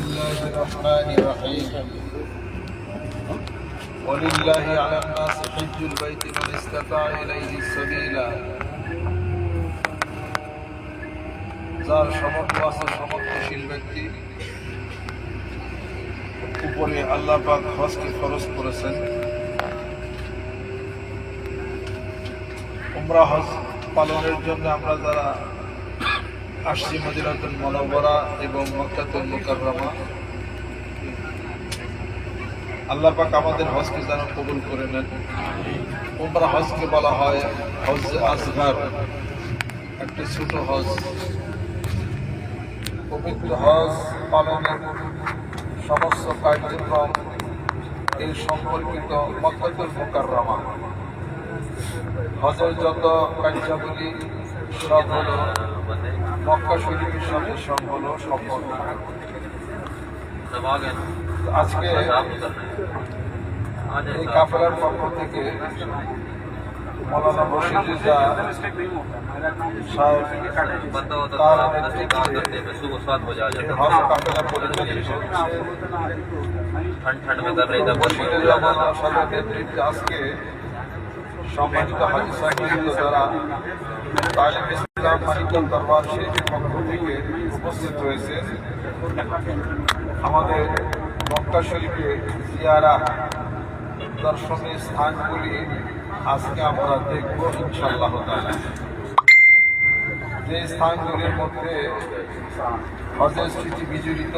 الله الرحمن الرحيم ولله على الناس حج البيت من استطاع إليه سبيلا যার সমর্থ আছে সমর্থশীল ব্যক্তি উপরে আল্লাহ পাক হজকে খরচ করেছেন উমরা হজ পালনের জন্য আমরা যারা আসছি মদিনাতুল মনোবরা এবং মক্কাতুল মুকাররমা। আল্লাহ পাক আমাদের হজকে যেন কবুল করে নেন। উমরা হজকে বলা হয় হজ আসগার একটি ছোট হজ। পবিত্র হজ পালনের সমস্ত কার্যক্রম এই সম্পর্কিত মক্কাতুল মুকাররমা। হজের যত কার্যাবলী সব হলো মক্কা শরীফের সাথে সম্পন্ন সম্পন্ন আজকে এই কাপড়ার পক্ষ থেকে মৌলানা বসিরুদ্দা সাহেব তার নেতৃত্বে হজ কাপড়া পরিচালিত হচ্ছে নেতৃত্বে আজকে সম্মানিত হাজি সাহেব যারা তালিম ইসলাম দরবার শরীফের পক্ষ থেকে উপস্থিত হয়েছে আমাদের মক্কা শরীফে জিয়ারা দর্শনীয় স্থানগুলি আজকে আমরা দেখব ইনশাল্লাহ। যে স্থানগুলির মধ্যে হজের স্মৃতি বিজড়িত,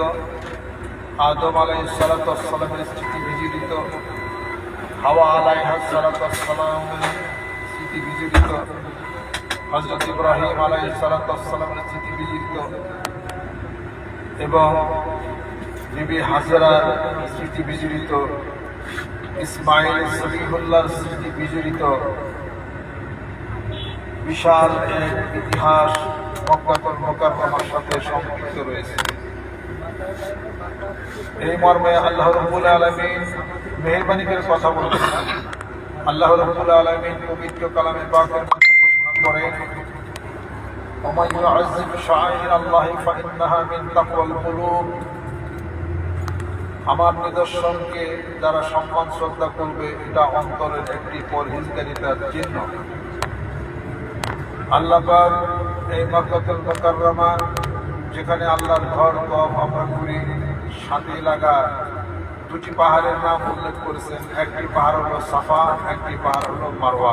আদম আলাই সালাতামের স্মৃতি বিজড়িত, হাওয়া আলাই সালাতামের স্মৃতি বিজড়িত হজরত ইব্রাহিম আলাই সালাতামের স্মৃতি বিজড়িত এবং বিবি স্মৃতি বিজড়িত, ইসমাইল স্মৃতি বিজড়িত বিশাল এক ইতিহাস মক্কাতুল সাথে সম্পৃক্ত রয়েছে। এই মর্মে আল্লাহ রব্বুল আলমিন মেহরবানি কথা বলছেন। আল্লাহ রব্বুল আলমিন পবিত্র কালামে মধ্যে ঘোষণা করেন ومن يعظم شعائر الله فإنها من تقوى القلوب আমার নিদর্শনকে যারা সম্মান শ্রদ্ধা করবে এটা অন্তরের একটি পরহেজগারিতার চিহ্ন আল্লাহ পাক এই মক্কাতুল মুকাররমা যেখানে আল্লাহর ঘর কব আমরা করি সাথে লাগা দুটি পাহাড়ের নাম উল্লেখ করেছেন একটি পাহাড় হলো সাফা একটি পাহাড় হলো মারওয়া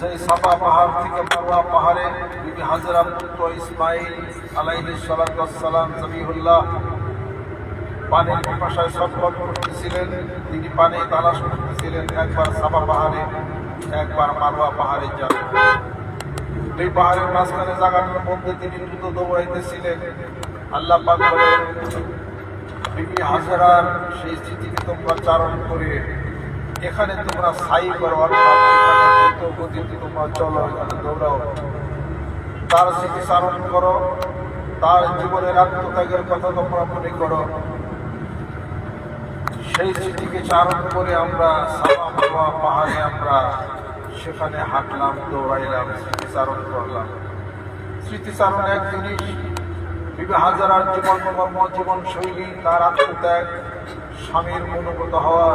যে সাফা পাহাড় থেকে মারওয়া পাহাড়ে বিবি হাজরা পুত্র ইসমাইল আলাইহি সালাম জবিহুল্লাহ পানির পিপাসায় ছটফট করতেছিলেন। তিনি পানি তালাশ করতেছিলেন একবার সাফা পাহাড়ে, একবার মারওয়া পাহাড়ে যান। দুই পাহাড়ের মাঝখানে জায়গাটার মধ্যে তিনি দ্রুত দৌড়াইতেছিলেন। আল্লাহ পাক বলেন, বিবি হাজারার সেই স্মৃতিকে তোমরা চারণ করে এখানে তোমরা সাই করো গতিতে তোমরা চলো, এখানে দৌড়াও। তার স্মৃতি চারণ করো, তার জীবনের আত্মত্যাগের কথা তোমরা মনে করো। সেই স্মৃতিকে চারণ করে আমরা সাফা মারওয়া পাহাড়ে আমরা সেখানে হাঁটলাম, দৌড়াইলাম, স্মৃতিচারণ করলাম। স্মৃতিচারণ এক জিনিস বিবে হাজারার জীবন কর্ম জীবন শৈলী, তার আত্মত্যাগ, স্বামীর অনুগত হওয়া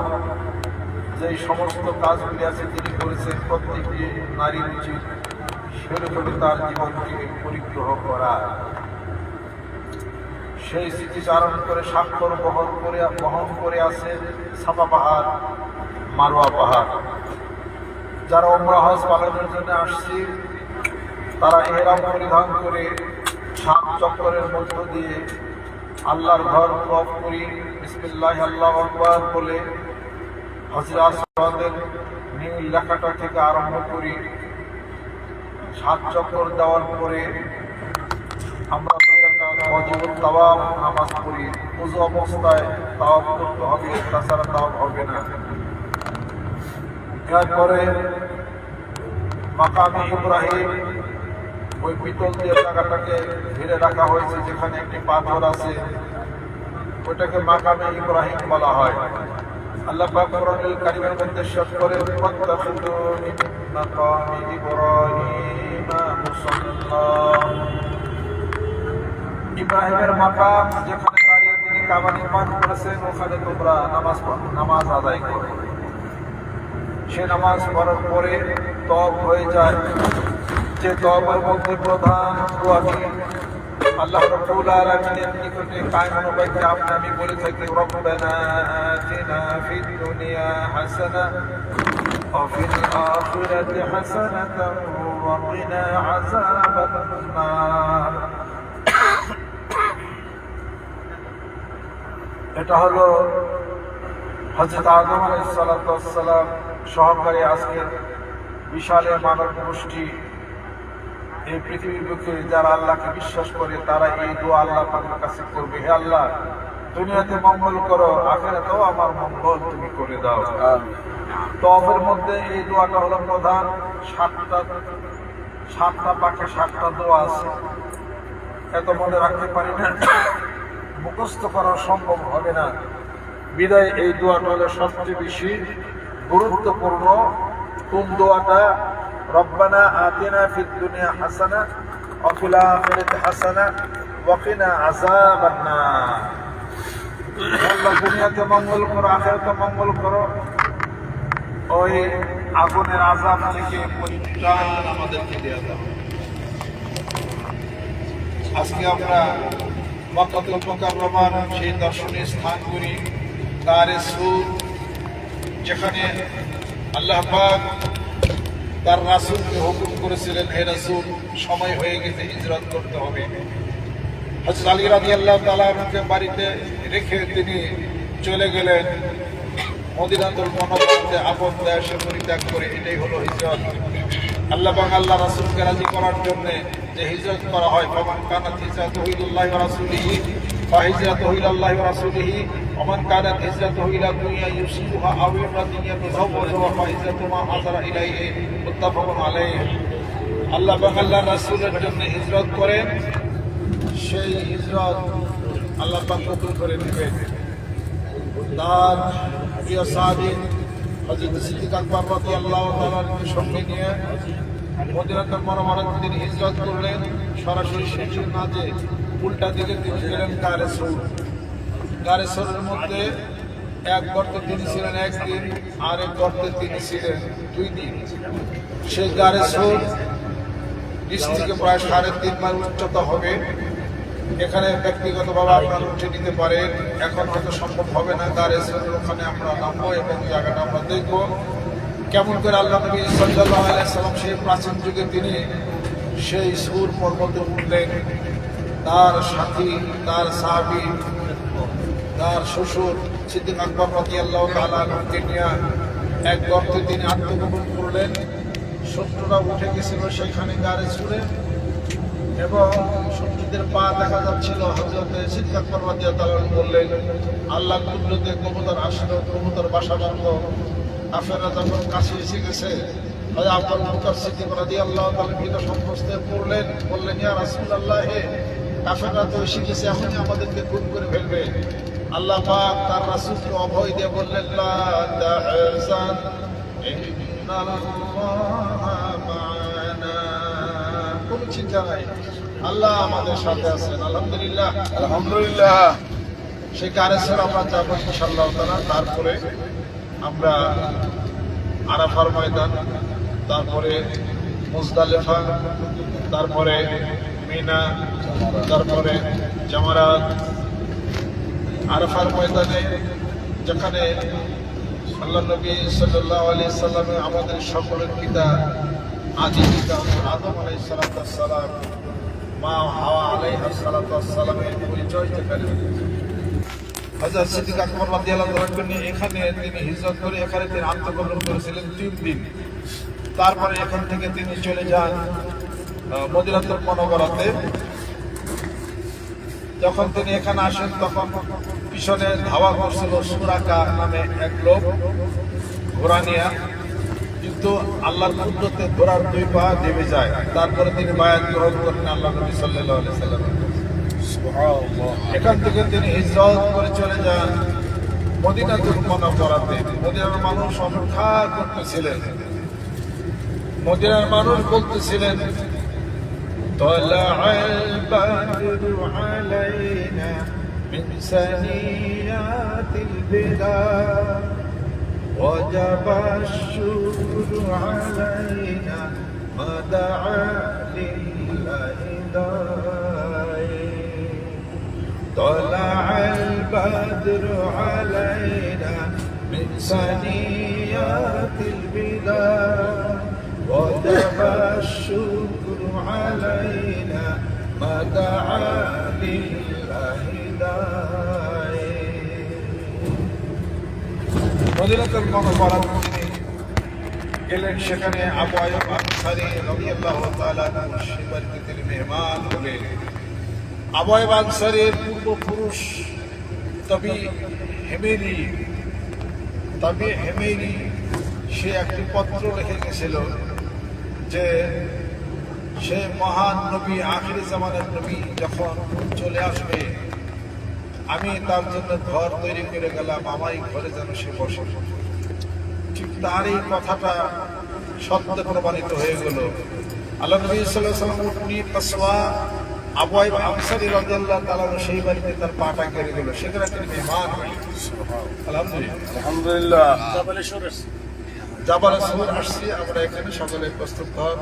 যে সমস্ত কাজগুলি আছে তিনি করেছেন, প্রত্যেকটি নারীর উচিত সেরকমই তার জীবনকে পরিগ্রহ করা। সেই স্মৃতিচারণ করে, স্বাক্ষর বহন করে বহন করে আছে সাপা পাহাড়, মারোয়া পাহাড়। যারা ওমরা হজ পালনের জন্য আসছি, তারা এহরাম পরিধান করে সাত চক্করের মধ্য দিয়ে আল্লাহর ঘর কফ করি বিসমিল্লাহ আল্লাহ আকবর বলে হজরা নীল লেখাটা থেকে আরম্ভ করি। সাত চক্কর দেওয়ার পরে আমরা নামাজ পড়ি। উজু অবস্থায় করতে হবে, তাছাড়া হবে না। মাকামি ইব্রাহিম ওই পিতল দিয়ে জায়গাটাকে ঘিরে রাখা হয়েছে, যেখানে একটি পাথর আছে। ওইটাকে মাকামে ইব্রাহিম বলা হয়। আল্লাহ পাক কোরআনুল কারীমের মধ্যে শেষ করে ফাত্তাখিযু মিন ইব্রাহিম মুসাল্লা ইব্রাহিমের মাকাম যেখানে দাঁড়িয়ে তিনি কাবা নির্মাণ করেছেন, ওখানে তোমরা নামাজ নামাজ আদায় করো। সে নামাজ পড়ার পরে তব হয়ে যায়। যে তবের মধ্যে প্রধান আল্লাহ রাব্বুল আলামিনের নিকটে কায়মান বাইতে আপনি আমি বলে থাকি রব্বানা আতিনা ফিদ দুনিয়া হাসানা وفي الآخرة حسنة وقنا عذاب النار এটা হলো হজরত আদম আলাইসালাম সহকারী আজকে বিশালে মানব গোষ্ঠী এই পৃথিবীর বুকে যারা আল্লাহকে বিশ্বাস করে তারা এই দোয়া আল্লাহ পাকের কাছে করবে। হে আল্লাহ দুনিয়াতে মঙ্গল করো আখেরাতেও আমার মঙ্গল তুমি করে দাও। তফের মধ্যে এই দোয়াটা হলো প্রধান। সাতটা সাতটা পাখে সাতটা দোয়া আছে। এত মনে রাখতে পারি না মুখস্থ করা সম্ভব হবে না। বিদায় এই দোয়াটা হলো সবচেয়ে বেশি গুরুত্বপূর্ণ। কোন দোয়াটা? আতিনা ফিদ দুনিয়া হাসানা ওয়া ফিল আখিরাতি হাসানা ওয়া কিনা আযাবান আল্লাহ দুনিয়াতে মঙ্গল করো আখিরাতে মঙ্গল করো। ওই আগুনের আযাব থেকে পরিত্রাণ আমাদেরকে আজকে আমরা মক্কাতুল মুকাররমার সেই দর্শনীয় স্থানগুলি তারে সুর, যেখানে আল্লাহ তার রাসুলকে হুকুম করেছিলেন, হে রাসুল, সময় হয়ে গেছে, হিজরত করতে হবে। হজরত আলী রাজি আল্লাহ তালাকে বাড়িতে রেখে তিনি চলে গেলেন। মদিনাতুল মনোবন্ধে আপন দেশে পরিত্যাগ করে এটাই হলো হিজরত। আল্লাহ বাং আল্লাহ রাসুলকে রাজি করার জন্য যে হিজরত করা হয়, ফমান কানাত হিজরত হইদুল্লাহ রাসুলিহি বা হিজরত হইলাল্লাহ রাসুলিহি অমান কানাত হিজরত হইলা দুনিয়া ইউসিফা আউলা দুনিয়া তজাওয়াজা ফা হিজরত মা হাজারা ইলাইহি। আল্লাহ আল্লাহ রাসুলের জন্য হিজরত করেন। সেই হিজরত আল্লাহ কবুল করে নেবেন। তার প্রিয় সাহাবিন সঙ্গে নিয়ে হিজরত করলেন। সরাসরি শিশুর নাচে উল্টা দিকে তিনি গেলেন মধ্যে এক গর্তে তিনি ছিলেন একদিন, আর এক গর্তে তিনি ছিলেন দুই দিন সেই গারে সৌর নিচ থেকে প্রায় সাড়ে তিন মাইল উচ্চতা হবে। এখানে ব্যক্তিগতভাবে আপনারা উঠে নিতে পারেন। এখন হয়তো সম্ভব হবে না তার এসের ওখানে আমরা নামবো এবং জায়গাটা আমরা দেখব। কেমন করে আল্লাহ নবী আলাইসাল্লাম সেই প্রাচীন যুগে তিনি সেই সুর পর্বতে উঠলেন। তার সাথী, তার সাহাবি তার শ্বশুর সিদ্দিক আকবর রতি আল্লাহ তালাকে নিয়ে এক গর্তে তিনি আত্মগোপন করলেন। শত্রুরা উঠে গেছিল সেখানে গাড়ি ছুড়ে এবং শত্রুদের পা দেখা যাচ্ছিল। হজরতে সিদ্ধাক পর্বতীয় তালন বললেন, আল্লাহ কুল্লতে কবুতর আসলো কবুতর বাসা বাঁধল আফেরা যখন কাছে এসে গেছে হয়তো আব্বাল মুকার সিদ্দিক রাদি আল্লাহ তালের ভিতর সম্পস্তে পড়লেন। বললেন, ইয়া রাসুল আল্লাহ কাফেররা তো এসে গেছে, এখনই আমাদেরকে খুন করে ফেলবে। আল্লাহ পাক তার রাসূলকে অভয় দিয়ে বললেন লা তাহজান কোনো চিন্তা নাই। আল্লাহ আমাদের সাথে আছেন আলহামদুলিল্লাহ। আলহামদুলিল্লাহ। সেই কারেসের আমরা যাব ইনশাল্লাহ তারা তারপরে আমরা আরাফার ময়দান তারপরে মুজদালেফা তারপরে মিনা তারপরে জামারাত আরাফার ময়দানে, যেখানে আল্লাহ নবী সাল্লাহ আলি সাল্লামে আমাদের সকলের পিতা আদি পিতা আদম আলাই সালাম, মা হাওয়া আলাই সালামের পরিচয় যেখানে হাজার সিদ্দিক আকবর রাদিয়াল্লাহু তাআলা নিয়ে এখানে, তিনি হিজরত করে এখানে তিনি আত্মগোপন করেছিলেন তিন দিন। তারপরে এখান থেকে তিনি চলে যান মদিনাতুল মুনাওয়ারাতে। যখন তিনি এখানে আসেন, তখন পিছনে ধাওয়া করছিল সুরাকা নামে এক লোক ঘোড়া নিয়ে কিন্তু আল্লাহর কুদরতে ঘোড়ার দুই পা দেবে যায় তারপরে তিনি বায়াত গ্রহণ করেন আল্লাহ নবী সাল্লাল্লাহু আলাইহি সাল্লাম এখান থেকে তিনি হিজরত করে চলে যান মদিনাতুল মুনাওয়ারাতে মদিনার মানুষ অপেক্ষা করতেছিলেন মদিনার মানুষ বলতেছিলেন طلع البدر علينا من ثنيات البلاد وجب الشكر علينا ما دعا لله داعي طلع البدر علينا من ثنيات البلاد وجب الشكر علينا ما دعا لله মদিনাতুল মুনাওয়ারা তিনি গেলেন সেখানে আবু আয়ুব আনসারী রাদিয়াল্লাহু তাআলা সে তিনি মেহমান হলেন আবু আয়ুব আনসারীর পূর্বপুরুষ তবি হেমেরি। তবে হেমেরি, সে একটি পত্র লিখে গেছিল যে সে মহান নবী, আখির জামানের নবী যখন চলে আসবে আমি তার জন্য ঘর তৈরি করে গেলাম আমারই ঘরে যেন সে বসে। ঠিক তার এই কথাটা সত্য প্রমাণিত হয়ে গেল। আল্লাহ নবী সাল্লাহ সাল্লাম উটনি তাসওয়া আবয় আনসারি রাদিয়াল্লাহু তাআলা সেই বাড়িতে তার পাটা কেড়ে গেল সেখানে তিনি মেহমান আলহামদুলিল্লাহ। আলহামদুলিল্লাহ। জাবালে সুর আসছি। আমরা এখানে সকলে প্রস্তুত হন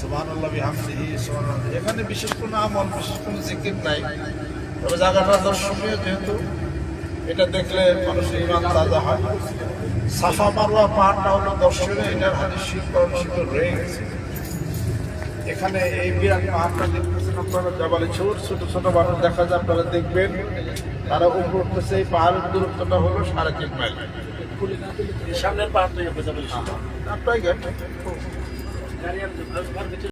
সুবহানাল্লাহ বিহামদিহি সুবহানাল্লাহ। এখানে বিশেষ কোনো আমল বিশেষ কোনো জিকির নাই। তবে জায়গাটা দর্শনীয় যেহেতু এটা দেখলে মানুষের ইমান তাজা হয়। সাফা মারওয়া পাহাড়টা হলো দর্শনীয় এটার হাদিস শিল্পকরণ শিল্প রয়ে গেছে এখানে এই বিরাট পাহাড়টা দেখতেছেন আপনারা জাবালে ছোট ছোট ছোট মানুষ দেখা যায় আপনারা দেখবেন। তারা উপর উঠতেছে এই পাহাড়ের দূরত্বটা হলো সাড়ে তিন মাইল। সামনের পাহাড় তৈরি হয়ে যাবে আপনাই গেট